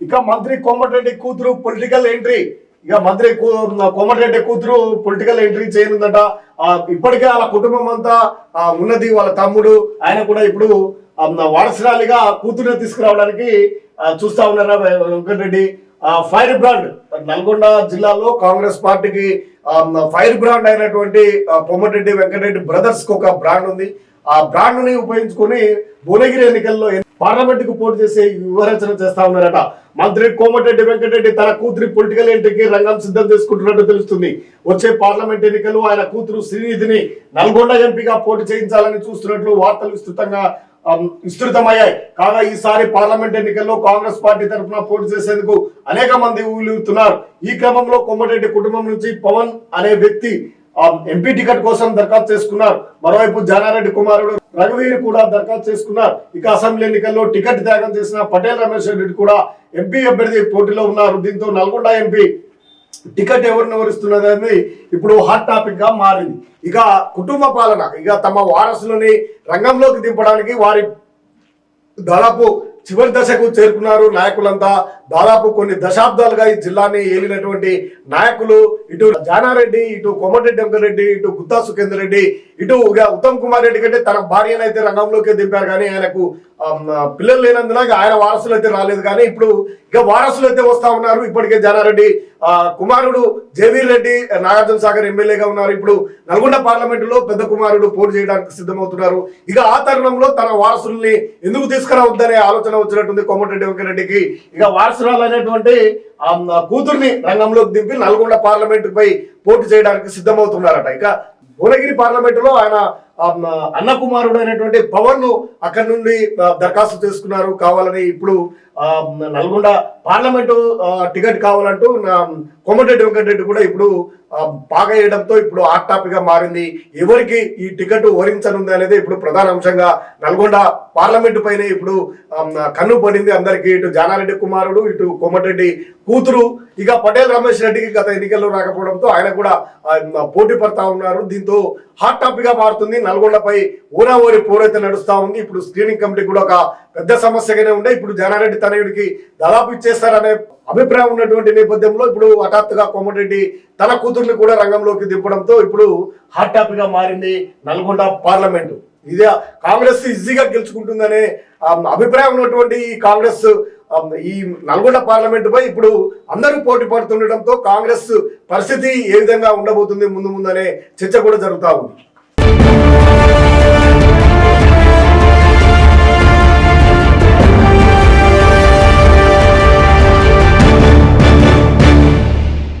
ఇక మంత్రి కోమటిరెడ్డి కూతురు పొలిటికల్ ఎంట్రీ ఇక మంత్రి కోమటిరెడ్డి కూతురు పొలిటికల్ ఎంట్రీ చేయనుందట. ఇప్పటికే వాళ్ళ కుటుంబం అంతా ఉన్నది వాళ్ళ తమ్ముడు. ఆయన కూడా ఇప్పుడు వారసురాలిగా కూతురుని తీసుకురావడానికి చూస్తా ఉన్నారా వెంకటరెడ్డి. ఆ, ఫైర్ బ్రాండ్ నల్గొండ జిల్లాలో కాంగ్రెస్ పార్టీకి ఫైర్ బ్రాండ్ అయినటువంటి ఆ, కోమటిరెడ్డి వెంకటరెడ్డి బ్రదర్స్కి ఒక బ్రాండ్ ఉంది. ఆ బ్రాండ్ని ఉపయోగించుకొని భువనగిరి ఎన్నికల్లో పార్లమెంట్కు పోటీ చేసే వివరించన చేస్తా ఉన్నారట. మంత్రి కోమటిరెడ్డి వెంకటరెడ్డి తన కూతురి పొలిటికల్ ఎంట్రీకి రంగం సిద్ధం చేసుకుంటున్నట్టు తెలుస్తుంది. వచ్చే పార్లమెంట్ ఎన్నికలు ఆయన కూతురు శ్రీనిధిని నల్గొండ ఎంపీగా పోటీ చేయించాలని చూస్తున్నట్లు వార్తలు విస్తృతంగా విస్తృతమయ్యాయి. కాగా ఈసారి పార్లమెంట్ ఎన్నికల్లో కాంగ్రెస్ పార్టీ తరఫున పోటీ చేసేందుకు అనేక మంది ఊలుతున్నారు ఈ క్రమంలో కోమటిరెడ్డి కుటుంబం నుంచి పవన్ అనే వ్యక్తి ఎంపీ టికెట్ కోసం దరఖాస్తు చేసుకున్నారు. మరోవైపు జానారెడ్డి కుమారుడు రఘువీర్ కూడా దరఖాస్తు చేసుకున్నారు. ఇక అసెంబ్లీ ఎన్నికల్లో టికెట్ త్యాగం చేసిన పటేల్ రమేష్ రెడ్డి కూడా ఎంపీ అభ్యర్థి పోటీలో ఉన్నారు. దీంతో నల్గొండ ఎంపీ టికెట్ ఎవరిని ఎవరిస్తున్నది ఇప్పుడు హాట్ టాపిక్గా మారింది. ఇక కుటుంబ పాలన ఇక తమ వారసులని రంగంలోకి దింపడానికి వారి దాదాపు చివరి దశకు చేరుకున్నారు నాయకులంతా. దాదాపు కొన్ని దశాబ్దాలుగా ఈ జిల్లాని ఏలినటువంటి నాయకులు ఇటు జానారెడ్డి ఇటు కోమటిరెడ్డి వెంకరెడ్డి ఇటు గుత్తా సుఖేందర్ రెడ్డి ఇటు ఉత్తమ్ కుమార్ రెడ్డి కంటే తన భార్యను అయితే రంగంలోకి దింపారు. కానీ ఆయనకు పిల్లలు లేనందున ఆయన వారసులు అయితే రాలేదు. కానీ ఇప్పుడు ఇక వారసులు అయితే వస్తా ఉన్నారు. ఇప్పటికే జానారెడ్డి కుమారుడు జేవీర్ రెడ్డి నాగార్జున సాగర్ ఎమ్మెల్యేగా ఉన్నారు. ఇప్పుడు నల్గొండ పార్లమెంటులో పెద్ద కుమారుడు పోటీ చేయడానికి సిద్ధమవుతున్నారు. ఇక ఆ తరుణంలో తన వారసుల్ని ఎందుకు తీసుకురావద్దనే ఆలోచన వచ్చినట్టుంది కోమటిరెడ్డి వెంకరెడ్డికి ఇక వారసురాలు అనేటువంటి కూతుర్ని రంగంలోకి దింపి నల్గొండ పార్లమెంటుపై పోటీ చేయడానికి సిద్ధమవుతున్నారట. ఇక భువనగిరి పార్లమెంటులో ఆయన అన్నకుమారుడు అన్న కుమారుడు అయినటువంటి పవన్ను అక్కడి నుండి దరఖాస్తు చేసుకున్నారు. కావాలని ఇప్పుడు నల్గొండ పార్లమెంటు టికెట్ కావాలంటూ కోమటిరెడ్డి వెంకటరెడ్డి కూడా ఇప్పుడు ఆ, పాగేయడంతో ఇప్పుడు హాట్ టాపిక్గా మారింది. ఎవరికి ఈ టికెట్ వరించనుంది అనేది ఇప్పుడు ప్రధాన అంశంగా నల్గొండ పార్లమెంటు పైన ఇప్పుడు కన్ను పడింది అందరికీ. ఇటు జానారెడ్డి కుమారుడు ఇటు కోమటిరెడ్డి కూతురు ఇక పటేల్ రమేష్ రెడ్డికి గత ఎన్నికల్లో రాకపోవడంతో ఆయన కూడా పోటీ పడతా ఉన్నారు. దీంతో హాట్ టాపిక్గా మారుతుంది. నల్గొండపై ఊరా ఊరి పోరైతే నడుస్తూ ఉంది. ఇప్పుడు స్క్రీనింగ్ కమిటీ కూడా ఒక పెద్ద సమస్యగానే ఉండే. ఇప్పుడు జానారెడ్డి తనయుడికి దాదాపు ఇచ్చేస్తారనే అభిప్రాయం ఉన్నటువంటి నేపథ్యంలో ఇప్పుడు హఠాత్తుగా కోమటిరెడ్డి తన కూతుర్ని కూడా రంగంలోకి దింపడంతో ఇప్పుడు హాట్ టాపిక్గా మారింది నల్గొండ పార్లమెంటు. ఇదే కాంగ్రెస్ ఈజీగా గెలుచుకుంటుందనే అభిప్రాయం ఉన్నటువంటి ఈ కాంగ్రెస్ ఈ నల్గొండ పార్లమెంటు పై ఇప్పుడు అందరూ పోటీ పడుతుండటంతో కాంగ్రెస్ పరిస్థితి ఏ విధంగా ఉండబోతుంది ముందు ముందనే చర్చ కూడా జరుగుతూ ఉంది. Thank you.